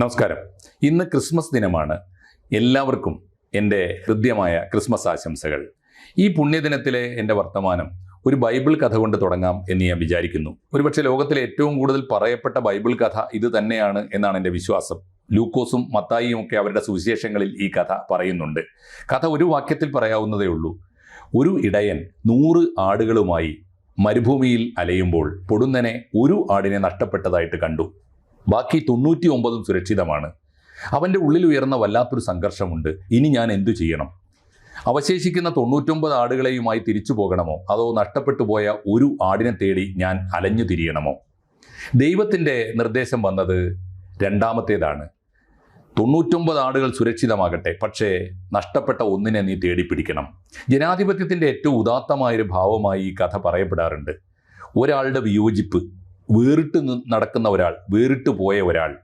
നമസ്കാരം. ഇന്ന് ക്രിസ്മസ് ദിനമാണ്. എല്ലാവർക്കും എന്റെ ഹൃദ്യമായ ക്രിസ്മസ് ആശംസകൾ. ഈ പുണ്യദിനത്തിലെ എന്റെ വർത്തമാനം ഒരു ബൈബിൾ കഥ കൊണ്ട് തുടങ്ങാം എന്ന് ഞാൻ വിചാരിക്കുന്നു. ഒരുപക്ഷെ ലോകത്തിലെ ഏറ്റവും കൂടുതൽ പറയപ്പെട്ട ബൈബിൾ കഥ ഇത് തന്നെയാണ് എന്നാണ് എന്റെ വിശ്വാസം. ലൂക്കോസും മത്തായിയും ഒക്കെ അവരുടെ സുവിശേഷങ്ങളിൽ ഈ കഥ പറയുന്നുണ്ട്. കഥ ഒരു വാക്യത്തിൽ പറയാവുന്നതേ ഉള്ളൂ. ഒരു ഇടയൻ നൂറ് ആടുകളുമായി മരുഭൂമിയിൽ അലയുമ്പോൾ പൊടുന്നനെ ഒരു ആടിനെ നഷ്ടപ്പെട്ടതായിട്ട് കണ്ടു. ബാക്കി തൊണ്ണൂറ്റി ഒമ്പതും സുരക്ഷിതമാണ്. അവന്റെ ഉള്ളിൽ ഉയർന്ന വല്ലാത്തൊരു സംഘർഷമുണ്ട്. ഇനി ഞാൻ എന്തു ചെയ്യണം? അവശേഷിക്കുന്ന തൊണ്ണൂറ്റൊമ്പത് ആടുകളെയുമായി തിരിച്ചു പോകണമോ? അതോ നഷ്ടപ്പെട്ടു പോയ ഒരു ആടിനെ തേടി ഞാൻ അലഞ്ഞു തിരിയണമോ? ദൈവത്തിന്റെ നിർദ്ദേശം വന്നത് രണ്ടാമത്തേതാണ്. തൊണ്ണൂറ്റൊമ്പത് ആടുകൾ സുരക്ഷിതമാകട്ടെ പക്ഷേ നഷ്ടപ്പെട്ട ഒന്നിനെ നീ തേടിപ്പിടിക്കണം ജനാധിപത്യത്തിന്റെ ഏറ്റവും ഉദാത്തമായൊരു ഭാവമായി ഈ കഥ പറയപ്പെടാറുണ്ട്. ഒരാളുടെ വിയോജിപ്പ് വേറിട്ട് നടക്കുന്ന ഒരാൾ വേറിട്ട് പോയ ഒരാൾ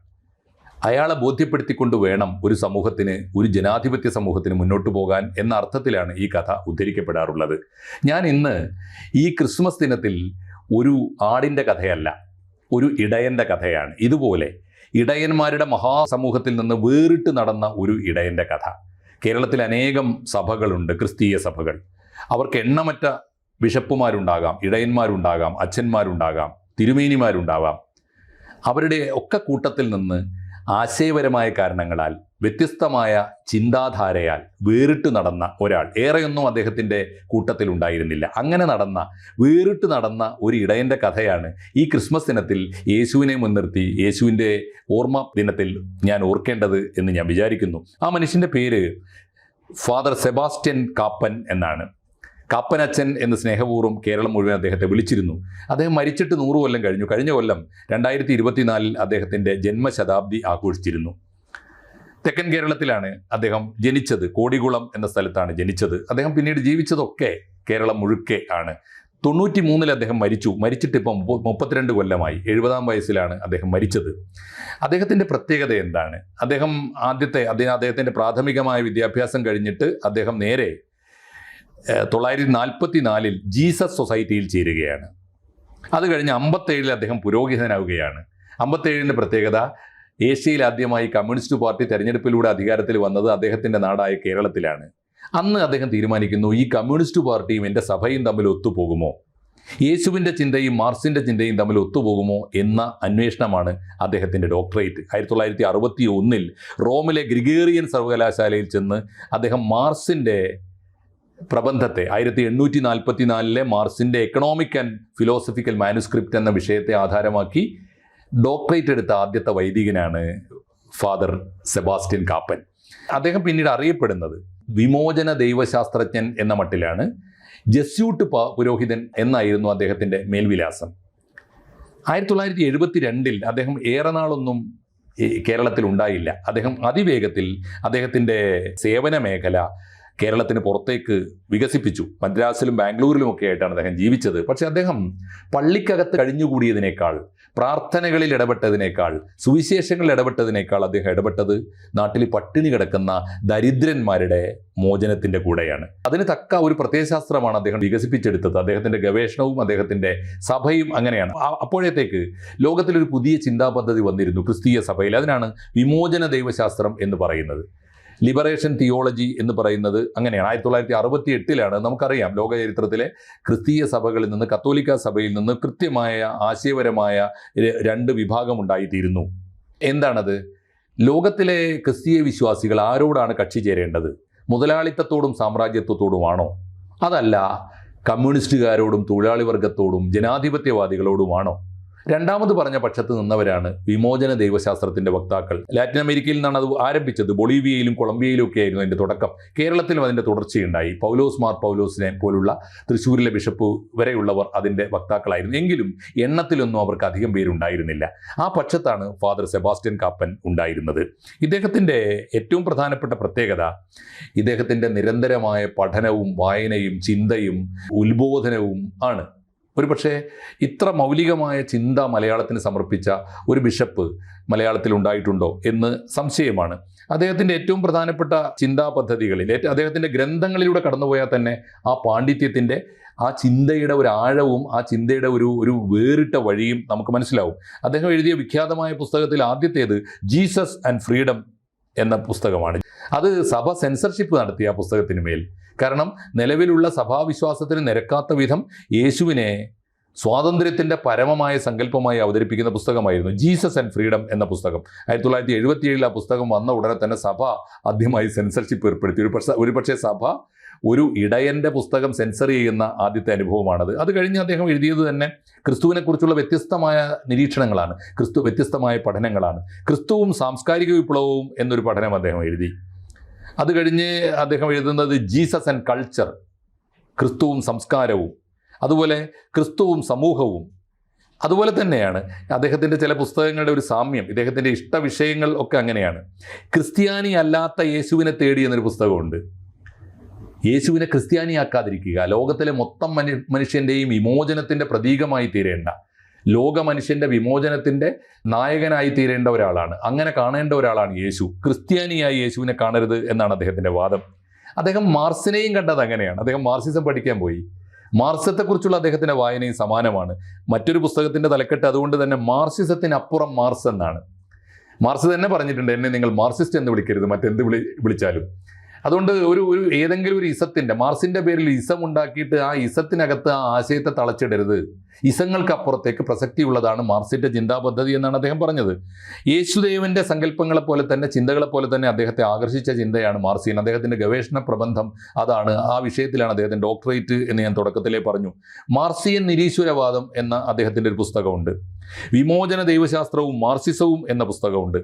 അയാളെ ബോധ്യപ്പെടുത്തിക്കൊണ്ട് വേണം ഒരു സമൂഹത്തിന് ഒരു ജനാധിപത്യ സമൂഹത്തിന് മുന്നോട്ട് പോകാൻ എന്ന അർത്ഥത്തിലാണ് ഈ കഥ ഉദ്ധരിക്കപ്പെടാറുള്ളത്. ഞാൻ ഇന്ന് ഈ ക്രിസ്മസ് ദിനത്തിൽ ഒരു ആടിന്റെ കഥയല്ല ഒരു ഇടയന്റെ കഥയാണ്. ഇതുപോലെ ഇടയന്മാരുടെ മഹാസമൂഹത്തിൽ നിന്ന് വേറിട്ട് നടന്ന ഒരു ഇടയന്റെ കഥ. കേരളത്തിൽ അനേകം സഭകളുണ്ട് ക്രിസ്തീയ സഭകൾ. അവർക്ക് എണ്ണമറ്റ ബിഷപ്പുമാരുണ്ടാകാം ഇടയന്മാരുണ്ടാകാം അച്ഛന്മാരുണ്ടാകാം. തിരുമേനിമാരുണ്ടാവാം. അവരുടെ ഒക്കെ കൂട്ടത്തിൽ നിന്ന് ആശയപരമായ കാരണങ്ങളാൽ വ്യത്യസ്തമായ ചിന്താധാരയാൽ വേറിട്ട് നടന്ന ഒരാൾ ഏറെയൊന്നും അദ്ദേഹത്തിന്റെ കൂട്ടത്തിൽ ഉണ്ടായിരുന്നില്ല. അങ്ങനെ നടന്ന വേറിട്ട് നടന്ന ഒരു ഇടയന്റെ കഥയാണ് ഈ ക്രിസ്മസ് ദിനത്തിൽ യേശുവിനെ മുൻനിർത്തി യേശുവിന്റെ ഓർമ്മ ദിനത്തിൽ ഞാൻ ഓർക്കേണ്ടത് എന്ന് ഞാൻ വിചാരിക്കുന്നു. ആ മനുഷ്യന്റെ പേര് ഫാദർ സെബാസ്റ്റ്യൻ കാപ്പൻ എന്നാണ്. കാപ്പനച്ചൻ എന്ന് സ്നേഹപൂർവം കേരളം മുഴുവൻ അദ്ദേഹത്തെ വിളിച്ചിരുന്നു. അദ്ദേഹം മരിച്ചിട്ട് നൂറ് കൊല്ലം കഴിഞ്ഞു. കഴിഞ്ഞ കൊല്ലം രണ്ടായിരത്തി ഇരുപത്തിനാലിൽ അദ്ദേഹത്തിന്റെ ജന്മശതാബ്ദി ആഘോഷിച്ചിരുന്നു. തെക്കൻ കേരളത്തിലാണ് അദ്ദേഹം ജനിച്ചത്. കോടികുളം എന്ന സ്ഥലത്താണ് ജനിച്ചത്. അദ്ദേഹം പിന്നീട് ജീവിച്ചതൊക്കെ കേരളം മുഴുക്കെ ആണ്. തൊണ്ണൂറ്റി മൂന്നിൽ അദ്ദേഹം മരിച്ചു. മരിച്ചിട്ട് ഇപ്പം മുപ്പ- മുപ്പത്തിരണ്ട് കൊല്ലമായി. എഴുപതാം വയസ്സിലാണ് അദ്ദേഹം മരിച്ചത്. അദ്ദേഹത്തിന്റെ പ്രത്യേകത എന്താണ്? അദ്ദേഹം ആദ്യത്തെ അദ്ദേഹം അദ്ദേഹത്തിന്റെ പ്രാഥമികമായ വിദ്യാഭ്യാസം കഴിഞ്ഞിട്ട് അദ്ദേഹം നേരെ തൊള്ളായിരത്തി നാൽപ്പത്തി നാലിൽ ജീസസ് സൊസൈറ്റിയിൽ ചേരുകയാണ്. അത് കഴിഞ്ഞ് അമ്പത്തേഴിൽ അദ്ദേഹം പുരോഹിതനാവുകയാണ്. അമ്പത്തേഴിന്റെ പ്രത്യേകത ഏഷ്യയിൽ ആദ്യമായി കമ്മ്യൂണിസ്റ്റ് പാർട്ടി തെരഞ്ഞെടുപ്പിലൂടെ അധികാരത്തിൽ വന്നത് അദ്ദേഹത്തിന്റെ നാടായ കേരളത്തിലാണ്. അന്ന് അദ്ദേഹം തീരുമാനിക്കുന്നു ഈ കമ്മ്യൂണിസ്റ്റ് പാർട്ടിയും എന്റെ സഭയും തമ്മിൽ ഒത്തുപോകുമോ? യേശുവിന്റെ ചിന്തയും മാർസിന്റെ ചിന്തയും തമ്മിൽ ഒത്തുപോകുമോ എന്ന അന്വേഷണമാണ് അദ്ദേഹത്തിന്റെ ഡോക്ടറേറ്റ്. ആയിരത്തി തൊള്ളായിരത്തി അറുപത്തി ഒന്നിൽ റോമിലെ ഗ്രിഗേറിയൻ സർവകലാശാലയിൽ ചെന്ന് അദ്ദേഹം മാർസിന്റെ പ്രബന്ധത്തെ ആയിരത്തി എണ്ണൂറ്റി നാൽപ്പത്തി നാലിലെ മാർസിന്റെ എക്കണോമിക് ആൻഡ് ഫിലോസഫിക്കൽ മാനുസ്ക്രിപ്റ്റ് എന്ന വിഷയത്തെ ആധാരമാക്കി ഡോക്ടറേറ്റ് എടുത്ത ആദ്യത്തെ വൈദികനാണ് ഫാദർ സെബാസ്റ്റ്യൻ കാപ്പൻ അദ്ദേഹം പിന്നീട് അറിയപ്പെടുന്നത് വിമോചന ദൈവശാസ്ത്രജ്ഞൻ എന്ന മട്ടിലാണ്. ജസ്യൂട്ട് പുരോഹിതൻ എന്നായിരുന്നു അദ്ദേഹത്തിന്റെ മേൽവിലാസം. ആയിരത്തി തൊള്ളായിരത്തി എഴുപത്തി രണ്ടിൽ അദ്ദേഹം ഏറെ നാളൊന്നും കേരളത്തിൽ ഉണ്ടായില്ല. അദ്ദേഹം അതിവേഗത്തിൽ അദ്ദേഹത്തിന്റെ സേവന മേഖല കേരളത്തിന് പുറത്തേക്ക് വികസിപ്പിച്ചു. മദ്രാസിലും ബാംഗ്ലൂരിലും ഒക്കെ ആയിട്ടാണ് അദ്ദേഹം ജീവിച്ചത്. പക്ഷെ അദ്ദേഹം പള്ളിക്കകത്ത് കഴിഞ്ഞുകൂടിയതിനേക്കാൾ പ്രാർത്ഥനകളിൽ ഇടപെട്ടതിനേക്കാൾ സുവിശേഷങ്ങളിൽ ഇടപെട്ടതിനേക്കാൾ അദ്ദേഹം ഇടപെട്ടത് നാട്ടിൽ പട്ടിണി കിടക്കുന്ന ദരിദ്രന്മാരുടെ മോചനത്തിന്റെ കൂടെയാണ്. അതിന് തക്ക ഒരു പ്രത്യയശാസ്ത്രമാണ് അദ്ദേഹം വികസിപ്പിച്ചെടുത്തത്. അദ്ദേഹത്തിന്റെ ഗവേഷണവും അദ്ദേഹത്തിന്റെ സഭയും അങ്ങനെയാണ്. അപ്പോഴത്തേക്ക് ലോകത്തിലൊരു പുതിയ ചിന്താപദ്ധതി വന്നിരുന്നു ക്രിസ്തീയ സഭയിൽ. അതിനാണ് വിമോചന ദൈവശാസ്ത്രം എന്ന് പറയുന്നത്. ലിബറേഷൻ തിയോളജി എന്ന് പറയുന്നത് അങ്ങനെയാണ്. ആയിരത്തി തൊള്ളായിരത്തി അറുപത്തി എട്ടിലാണ് നമുക്കറിയാം ലോകചരിത്രത്തിലെ ക്രിസ്തീയ സഭകളിൽ നിന്ന് കത്തോലിക്ക സഭയിൽ നിന്ന് കൃത്യമായ ആശയപരമായ രണ്ട് രണ്ട് വിഭാഗമുണ്ടായിത്തീരുന്നു. എന്താണത്? ലോകത്തിലെ ക്രിസ്തീയ വിശ്വാസികൾ ആരോടാണ് കക്ഷി ചേരേണ്ടത്? മുതലാളിത്തത്തോടും സാമ്രാജ്യത്വത്തോടുമാണോ? അതല്ല കമ്മ്യൂണിസ്റ്റുകാരോടും തൊഴിലാളി വർഗത്തോടും ജനാധിപത്യവാദികളോടുമാണോ? രണ്ടാമത് പറഞ്ഞ പക്ഷത്ത് നിന്നവരാണ് വിമോചന ദൈവശാസ്ത്രത്തിന്റെ വക്താക്കൾ. ലാറ്റിൻ അമേരിക്കയിൽ നിന്നാണ് അത് ആരംഭിച്ചത്. ബൊളീവിയയിലും കൊളംബിയയിലും ഒക്കെ ആയിരുന്നു അതിന്റെ തുടക്കം. കേരളത്തിലും അതിന്റെ തുടർച്ചയുണ്ടായി. പൗലോസ് മാർ പൗലോസിനെ പോലുള്ള തൃശ്ശൂരിലെ ബിഷപ്പ് വരെയുള്ളവർ അതിന്റെ വക്താക്കളായിരുന്നു. എങ്കിലും എണ്ണത്തിലൊന്നും അവർക്ക് അധികം പേരുണ്ടായിരുന്നില്ല. ആ പക്ഷത്താണ് ഫാദർ സെബാസ്റ്റ്യൻ കാപ്പൻ ഉണ്ടായിരുന്നത്. ഇദ്ദേഹത്തിന്റെ ഏറ്റവും പ്രധാനപ്പെട്ട പ്രത്യേകത ഇദ്ദേഹത്തിന്റെ നിരന്തരമായ പഠനവും വായനയും ചിന്തയും ഉത്ബോധനവും ആണ്. ഒരുപക്ഷെ ഇത്ര മൗലികമായ ചിന്ത മലയാളത്തിന് സമർപ്പിച്ച ഒരു ബിഷപ്പ് മലയാളത്തിൽ ഉണ്ടായിട്ടുണ്ടോ എന്ന് സംശയമാണ്. അദ്ദേഹത്തിന്റെ ഏറ്റവും പ്രധാനപ്പെട്ട ചിന്താ പദ്ധതികളിൽ അദ്ദേഹത്തിന്റെ ഗ്രന്ഥങ്ങളിലൂടെ കടന്നുപോയാൽ തന്നെ ആ പാണ്ഡിത്യത്തിന്റെ ആ ചിന്തയുടെ ഒരു ആഴവും ആ ചിന്തയുടെ ഒരു ഒരു വേറിട്ട വഴിയും നമുക്ക് മനസ്സിലാവും. അദ്ദേഹം എഴുതിയ വിഖ്യാതമായ പുസ്തകത്തിൽ ആദ്യത്തേത് ജീസസ് ആൻഡ് ഫ്രീഡം എന്ന പുസ്തകമാണ്. അത് സഭ സെൻസർഷിപ്പ് നടത്തിയ പുസ്തകത്തിന് മേൽ. കാരണം നിലവിലുള്ള സഭാവിശ്വാസത്തിന് നിരക്കാത്ത വിധം യേശുവിനെ സ്വാതന്ത്ര്യത്തിന്റെ പരമമായ സങ്കല്പമായി അവതരിപ്പിക്കുന്ന പുസ്തകമായിരുന്നു ജീസസ് ആൻഡ് ഫ്രീഡം എന്ന പുസ്തകം. ആയിരത്തി തൊള്ളായിരത്തി എഴുപത്തിയേഴിൽ ആ പുസ്തകം വന്ന ഉടനെ തന്നെ സഭ ആദ്യമായി സെൻസർഷിപ്പ് ഏർപ്പെടുത്തി. ഒരു പക്ഷേ ഒരു പക്ഷേ സഭ ഒരു ഇടയന്റെ പുസ്തകം സെൻസർ ചെയ്യുന്ന ആദ്യത്തെ അനുഭവമാണത്. അത് കഴിഞ്ഞ് അദ്ദേഹം എഴുതിയത് തന്നെ ക്രിസ്തുവിനെക്കുറിച്ചുള്ള വ്യത്യസ്തമായ നിരീക്ഷണങ്ങളാണ്. ക്രിസ്തു വ്യത്യസ്തമായ പഠനങ്ങളാണ്. ക്രിസ്തുവും സാംസ്കാരിക വിപ്ലവവും എന്നൊരു പഠനം അദ്ദേഹം എഴുതി. അത് കഴിഞ്ഞ് അദ്ദേഹം എഴുതുന്നത് ജീസസ് ആൻഡ് കൾച്ചർ ക്രിസ്തുവും സംസ്കാരവും അതുപോലെ ക്രിസ്തുവും സമൂഹവും. അതുപോലെ തന്നെയാണ് അദ്ദേഹത്തിന്റെ ചില പുസ്തകങ്ങളുടെ ഒരു സാമ്യം ഇദ്ദേഹത്തിന്റെ ഇഷ്ടവിഷയങ്ങൾ ഒക്കെ അങ്ങനെയാണ്. ക്രിസ്ത്യാനി അല്ലാത്ത യേശുവിനെ തേടി എന്നൊരു പുസ്തകമുണ്ട്. യേശുവിനെ ക്രിസ്ത്യാനിയാക്കാതിരിക്കുക. ലോകത്തിലെ മൊത്തം മനു മനുഷ്യന്റെയും വിമോചനത്തിന്റെ പ്രതീകമായി തീരേണ്ട. ലോക മനുഷ്യന്റെ വിമോചനത്തിന്റെ നായകനായി തീരേണ്ട ഒരാളാണ്. അങ്ങനെ കാണേണ്ട ഒരാളാണ് യേശു. ക്രിസ്ത്യാനിയായി യേശുവിനെ കാണരുത് എന്നാണ് അദ്ദേഹത്തിന്റെ വാദം. അദ്ദേഹം മാർസിനെയും കണ്ടത് അങ്ങനെയാണ്. അദ്ദേഹം മാർസിസം പഠിക്കാൻ പോയി. മാർസത്തെക്കുറിച്ചുള്ള അദ്ദേഹത്തിന്റെ വായനയും സമാനമാണ്. മറ്റൊരു പുസ്തകത്തിന്റെ തലക്കെട്ട് അതുകൊണ്ട് തന്നെ മാർസിസത്തിനപ്പുറം മാർസ് എന്നാണ്. മാർസ് തന്നെ പറഞ്ഞിട്ടുണ്ട് എന്നെ നിങ്ങൾ മാർസിസ്റ്റ് എന്ന് വിളിക്കരുത്. മറ്റെന്ത് വിളി വിളിച്ചാലും. അതുകൊണ്ട് ഒരു ഒരു ഏതെങ്കിലും ഒരു ഇസത്തിന്റെ മാർസിന്റെ പേരിൽ ഇസം ഉണ്ടാക്കിയിട്ട് ആ ഇസത്തിനകത്ത് ആ ആശയത്തെ തളച്ചിടരുത്. ഇസങ്ങൾക്ക് അപ്പുറത്തേക്ക് പ്രസക്തിയുള്ളതാണ് മാർസിന്റെ ചിന്താ പദ്ധതി എന്നാണ് അദ്ദേഹം പറഞ്ഞത്. യേശുദേവന്റെ സങ്കല്പങ്ങളെ പോലെ തന്നെ ചിന്തകളെ പോലെ തന്നെ അദ്ദേഹത്തെ ആകർഷിച്ച ചിന്തയാണ് മാർസിൻ അദ്ദേഹത്തിന്റെ ഗവേഷണ പ്രബന്ധം അതാണ്. ആ വിഷയത്തിലാണ് അദ്ദേഹത്തിന്റെ ഡോക്ടറേറ്റ് എന്ന് ഞാൻ തുടക്കത്തിലേ പറഞ്ഞു. മാർസിയൻ നിരീശ്വരവാദം എന്ന അദ്ദേഹത്തിന്റെ ഒരു പുസ്തകമുണ്ട്. വിമോചന ദൈവശാസ്ത്രവും മാർസിസവും എന്ന പുസ്തകമുണ്ട്.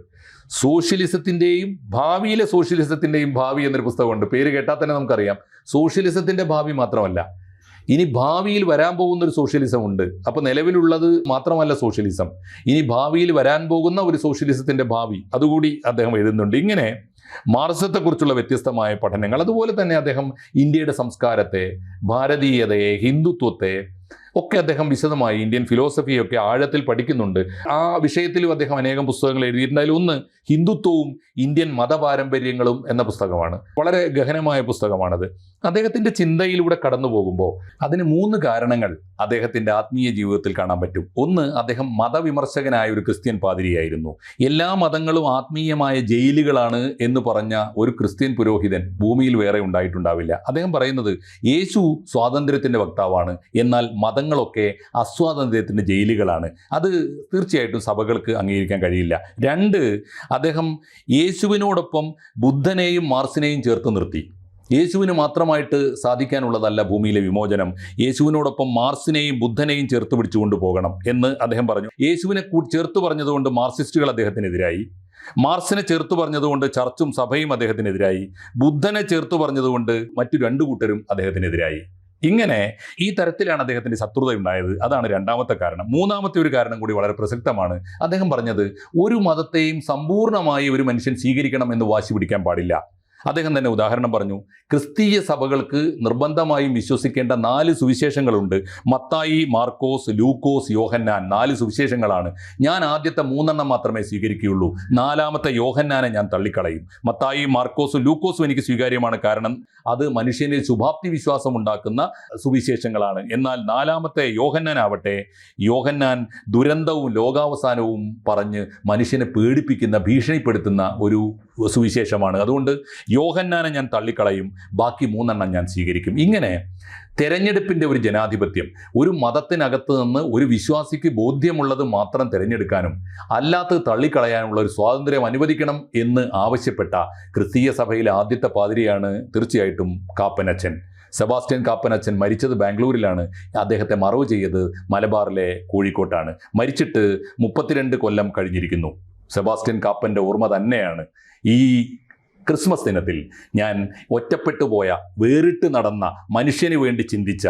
സോഷ്യലിസത്തിന്റെയും ഭാവിയിലെ സോഷ്യലിസത്തിന്റെയും ഭാവി എന്നൊരു പുസ്തകമുണ്ട്. പേര് കേട്ടാൽ തന്നെ നമുക്കറിയാം. സോഷ്യലിസത്തിന്റെ ഭാവി മാത്രമല്ല. ഇനി ഭാവിയിൽ വരാൻ പോകുന്ന ഒരു സോഷ്യലിസം ഉണ്ട് അപ്പോൾ നിലവിലുള്ളത് മാത്രമല്ല സോഷ്യലിസം. ഇനി ഭാവിയിൽ വരാൻ പോകുന്ന ഒരു സോഷ്യലിസത്തിന്റെ ഭാവി. അതുകൂടി അദ്ദേഹം എഴുതുന്നുണ്ട്. ഇങ്ങനെ മാർസത്തെക്കുറിച്ചുള്ള വ്യത്യസ്തമായ പഠനങ്ങൾ. അതുപോലെ തന്നെ അദ്ദേഹം ഇന്ത്യയുടെ സംസ്കാരത്തെ ഭാരതീയതയെ ഹിന്ദുത്വത്തെ ഒക്കെ അദ്ദേഹം വിശദമായി ഇന്ത്യൻ ഫിലോസഫിയൊക്കെ ആഴത്തിൽ പഠിക്കുന്നുണ്ട്. ആ വിഷയത്തിലും അദ്ദേഹം അനേകം പുസ്തകങ്ങൾ എഴുതിയിട്ടുണ്ടായാലും ഒന്ന് ഹിന്ദുത്വവും ഇന്ത്യൻ മതപാരമ്പര്യങ്ങളും എന്ന പുസ്തകമാണ്. വളരെ ഗഹനമായ പുസ്തകമാണത്. അദ്ദേഹത്തിന്റെ ചിന്തയിലൂടെ കടന്നു പോകുമ്പോൾ അതിന് മൂന്ന് കാരണങ്ങൾ അദ്ദേഹത്തിന്റെ ആത്മീയ ജീവിതത്തിൽ കാണാൻ പറ്റും. ഒന്ന് അദ്ദേഹം മതവിമർശകനായ ഒരു ക്രിസ്ത്യൻ പാതിരിയായിരുന്നു. എല്ലാ മതങ്ങളും ആത്മീയമായ ജയിലുകളാണ് എന്ന് പറഞ്ഞ ഒരു ക്രിസ്ത്യൻ പുരോഹിതൻ ഭൂമിയിൽ വേറെ ഉണ്ടായിട്ടുണ്ടാവില്ല. അദ്ദേഹം പറയുന്നത് യേശു സ്വാതന്ത്ര്യത്തിന്റെ വക്താവാണ് എന്നാൽ മതങ്ങളൊക്കെ അസ്വാതന്ത്ര്യത്തിന്റെ ജയിലുകളാണ്. അത് തീർച്ചയായിട്ടും സഭകൾക്ക് അംഗീകരിക്കാൻ കഴിയില്ല. രണ്ട് അദ്ദേഹം യേശുവിനോടൊപ്പം ബുദ്ധനെയും മാർസിനെയും ചേർത്ത് നിർത്തി. യേശുവിന് മാത്രമായിട്ട് സാധിക്കാനുള്ളതല്ല ഭൂമിയിലെ വിമോചനം. യേശുവിനോടൊപ്പം മാർസിനെയും ബുദ്ധനെയും ചേർത്ത് പിടിച്ചുകൊണ്ട് പോകണം എന്ന് അദ്ദേഹം പറഞ്ഞു. യേശുവിനെ ചേർത്ത് പറഞ്ഞതുകൊണ്ട് മാർസിസ്റ്റുകൾ അദ്ദേഹത്തിനെതിരായി. മാർസിനെ ചേർത്ത് പറഞ്ഞതുകൊണ്ട് ചർച്ചും സഭയും അദ്ദേഹത്തിനെതിരായി. ബുദ്ധനെ ചേർത്ത് പറഞ്ഞതുകൊണ്ട് മറ്റു രണ്ടു കൂട്ടരും അദ്ദേഹത്തിനെതിരായി. ഇങ്ങനെ ഈ തരത്തിലാണ് അദ്ദേഹത്തിന്റെ ശത്രുത ഉണ്ടായത്. അതാണ് രണ്ടാമത്തെ കാരണം. മൂന്നാമത്തെ ഒരു കാരണം കൂടി വളരെ പ്രസക്തമാണ്. അദ്ദേഹം പറഞ്ഞത് ഒരു മതത്തെയും സമ്പൂർണമായി ഒരു മനുഷ്യൻ സ്വീകരിക്കണം എന്ന് വാശി പിടിക്കാൻ പാടില്ല. അദ്ദേഹം തന്നെ ഉദാഹരണം പറഞ്ഞു. ക്രിസ്തീയ സഭകൾക്ക് നിർബന്ധമായും വിശ്വസിക്കേണ്ട നാല് സുവിശേഷങ്ങളുണ്ട്. മത്തായി മാർക്കോസ് ലൂക്കോസ് യോഹന്നാൻ. നാല് സുവിശേഷങ്ങളാണ്. ഞാൻ ആദ്യത്തെ മൂന്നെണ്ണം മാത്രമേ സ്വീകരിക്കുകയുള്ളൂ. നാലാമത്തെ യോഹന്നാനെ ഞാൻ തള്ളിക്കളയും. മത്തായി മാർക്കോസും ലൂക്കോസും എനിക്ക് സ്വീകാര്യമാണ് കാരണം അത് മനുഷ്യനിൽ ശുഭാപ്തി വിശ്വാസം ഉണ്ടാക്കുന്ന സുവിശേഷങ്ങളാണ്. എന്നാൽ നാലാമത്തെ യോഹന്നാനാവട്ടെ യോഹന്നാൻ ദുരന്തവും ലോകാവസാനവും പറഞ്ഞ് മനുഷ്യനെ പേടിപ്പിക്കുന്ന ഭീഷണിപ്പെടുത്തുന്ന ഒരു സുവിശേഷമാണ്. അതുകൊണ്ട് യോഹന്നാനെ ഞാൻ തള്ളിക്കളയും ബാക്കി മൂന്നെണ്ണം ഞാൻ സ്വീകരിക്കും. ഇങ്ങനെ തെരഞ്ഞെടുപ്പിന്റെ ഒരു ജനാധിപത്യം ഒരു മതത്തിനകത്ത് നിന്ന് ഒരു വിശ്വാസിക്ക് ബോധ്യമുള്ളത് മാത്രം തിരഞ്ഞെടുക്കാനും അല്ലാത്തത് തള്ളിക്കളയാനുള്ള ഒരു സ്വാതന്ത്ര്യം അനുവദിക്കണം എന്ന് ആവശ്യപ്പെട്ട ക്രിസ്തീയ സഭയിലെ ആദ്യത്തെ പാതിരിയാണ് തീർച്ചയായിട്ടും കാപ്പനച്ചൻ. സെബാസ്റ്റ്യൻ കാപ്പനച്ചൻ മരിച്ചത് ബാംഗ്ലൂരിലാണ്. അദ്ദേഹത്തെ മറവ് ചെയ്തത് മലബാറിലെ കോഴിക്കോട്ടാണ്. മരിച്ചിട്ട് മുപ്പത്തിരണ്ട് കൊല്ലം കഴിഞ്ഞിരിക്കുന്നു. സെബാസ്റ്റ്യൻ കാപ്പന്റെ ഓർമ്മ തന്നെയാണ്. ഈ ക്രിസ്മസ് ദിനത്തിൽ ഞാൻ ഒറ്റപ്പെട്ടു പോയ വേറിട്ട് നടന്ന മനുഷ്യന് വേണ്ടി ചിന്തിച്ച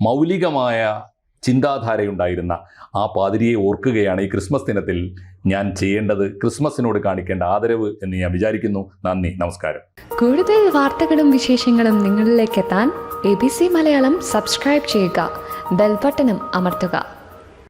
മൗലികമായ ചിന്താധാരയുണ്ടായിരുന്ന ആ പാതിരിയെ ഓർക്കുകയാണ് ഈ ക്രിസ്മസ് ദിനത്തിൽ ഞാൻ ചെയ്യേണ്ടത്. ക്രിസ്മസിനോട് കാണിക്കേണ്ട ആദരവ് എന്ന് ഞാൻ വിചാരിക്കുന്നു. നന്ദി. നമസ്കാരം. കൂടുതൽ വാർത്തകളും വിശേഷങ്ങളും നിങ്ങളിലേക്ക് എത്താൻ A B C Malayalam subscribe ചെയ്യുക. ബെൽബട്ടനും അമർത്തുക.